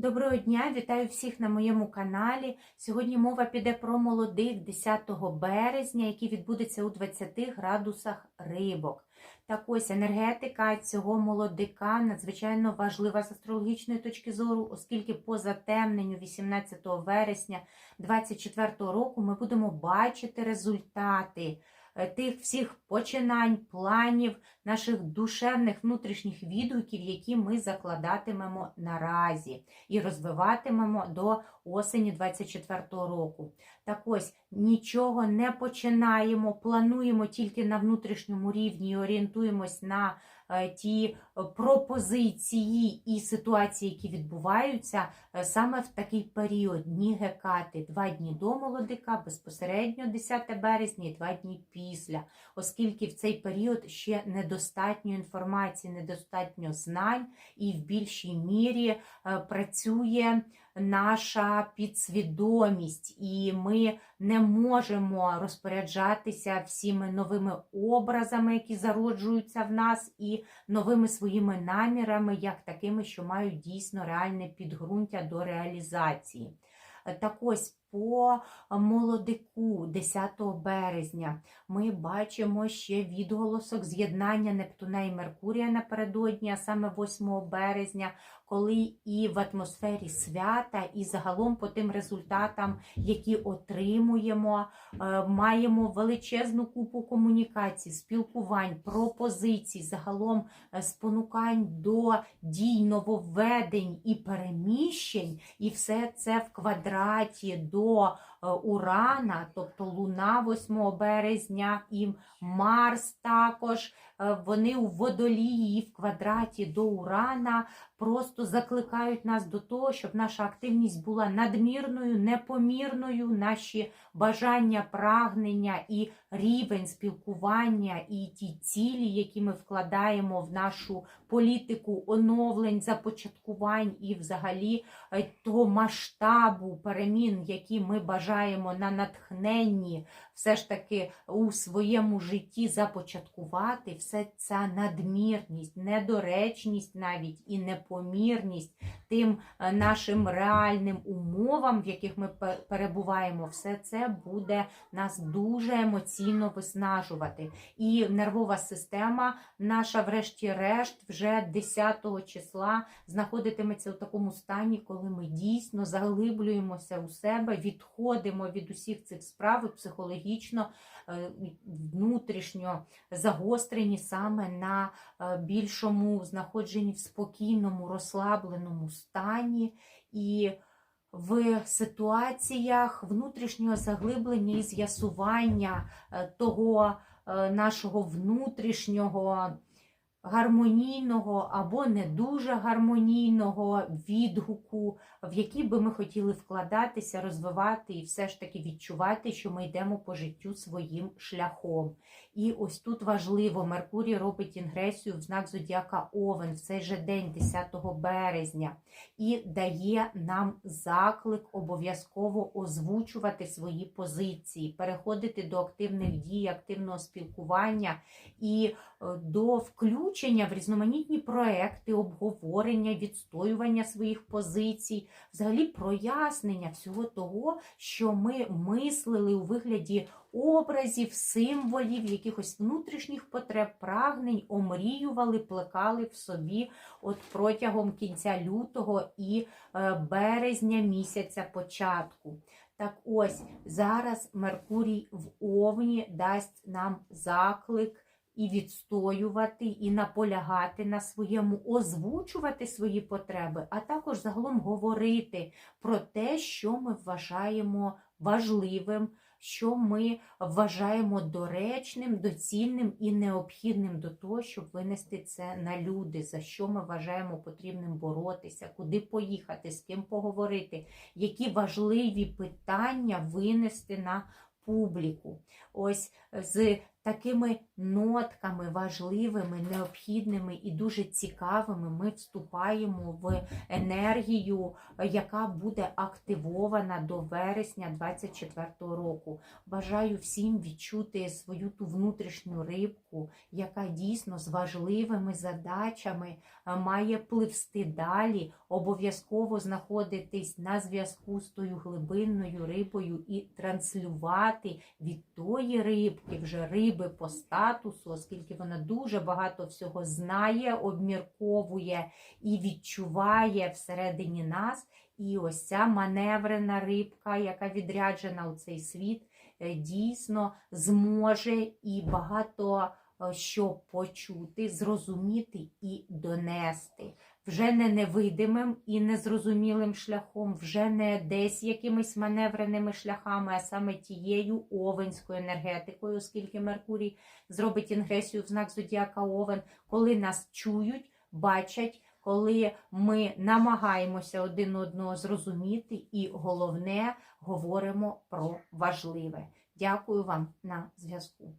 Доброго дня, вітаю всіх на моєму каналі. Сьогодні мова піде про молодих 10 березня, який відбудеться у 20 градусах рибок. Так ось енергетика цього молодика надзвичайно важлива з астрологічної точки зору, оскільки по затемненню 18 вересня 2024 року ми будемо бачити результати тих всіх починань, планів, наших душевних внутрішніх відгуків, які ми закладатимемо наразі і розвиватимемо до осені 24 року. Так ось нічого не починаємо, плануємо тільки на внутрішньому рівні і орієнтуємось на е, ті е, пропозиції і ситуації, які відбуваються е, саме в такий період. Дні гекати, два дні до молодика, безпосередньо 10 березня і два дні після, оскільки в цей період ще недостатньо інформації, недостатньо знань, і в більшій мірі е, працює наша підсвідомість, і ми не можемо розпоряджатися всіми новими образами, які зароджуються в нас, і новими своїми намірами, як такими, що мають дійсно реальне підґрунтя до реалізації. Е, Так ось по молодику 10 березня. Ми бачимо ще відголосок з'єднання Нептуна і Меркурія напередодні, а саме 8 березня, коли і в атмосфері свята, і загалом по тим результатам, які отримуємо, е, маємо величезну купу комунікацій, спілкувань, пропозицій, загалом е, спонукань до дій, нововведень і переміщень, і все це в квадраті до е, Урана, тобто Луна 8 березня і Марс також. е, Вони у водолії в квадраті до Урана просто закликають нас до того, щоб наша активність була надмірною, непомірною, наші бажання, прагнення і рівень спілкування, і ті цілі, які ми вкладаємо в нашу політику оновлень, започаткувань і взагалі е, того масштабу перемін, які ми бажаємо на натхненні, все ж таки у своєму житті започаткувати, все ця надмірність, недоречність навіть і непомірність тим е, нашим реальним умовам, в яких ми перебуваємо, все це буде нас дуже емоційно виснажувати. І нервова система наша, врешті-решт, вже 10 числа знаходитиметься у такому стані, коли ми дійсно заглиблюємося у себе, відходимо від усіх цих справ психологічно, е, внутрішньо загострені саме на е, більшому знаходженні в спокійному, розслабленому стані. І в ситуаціях внутрішнього заглиблення і з'ясування е, того нашого внутрішнього гармонійного або не дуже гармонійного відгуку, в який би ми хотіли вкладатися, розвивати і все ж таки відчувати, що ми йдемо по життю своїм шляхом. І ось тут важливо, Меркурій робить інгресію в знак Зодіака Овен в цей же день, 10 березня, і дає нам заклик обов'язково озвучувати свої позиції, переходити до активних дій, активного спілкування і е, до включення в різноманітні проекти, обговорення, відстоювання своїх позицій, взагалі прояснення всього того, що ми мислили у вигляді образів, символів, якихось внутрішніх потреб, прагнень, омріювали, плекали в собі от протягом кінця лютого і е, березня місяця початку. Так ось зараз Меркурій в Овні дасть нам заклик і відстоювати, і наполягати на своєму, озвучувати свої потреби, а також загалом говорити про те, що ми вважаємо важливим, що ми вважаємо доречним, доцільним і необхідним до того, щоб винести це на люди, за що ми вважаємо потрібним боротися, куди поїхати, з ким поговорити, які важливі питання винести на публіку. Ось з такими нотками важливими, необхідними і дуже цікавими ми вступаємо в енергію, яка буде активована до вересня 2024 року. Бажаю всім відчути свою ту внутрішню рибку, яка дійсно з важливими задачами має пливсти далі, обов'язково знаходитись на зв'язку з тою глибинною рибою і транслювати від тої рибки, вже риби по статусу, оскільки вона дуже багато всього знає, обмірковує і відчуває всередині нас. І ось ця маневрена рибка, яка відряджена у цей світ, е, дійсно зможе і багато е, що почути, зрозуміти і донести. Вже не невидимим і незрозумілим шляхом, вже не десь якимись маневреними шляхами, а саме тією овенською енергетикою, оскільки Меркурій зробить інгресію в знак Зодіака Овен, коли нас чують, бачать, коли ми намагаємося один одного зрозуміти, і головне говоримо про важливе. Дякую вам на зв'язку.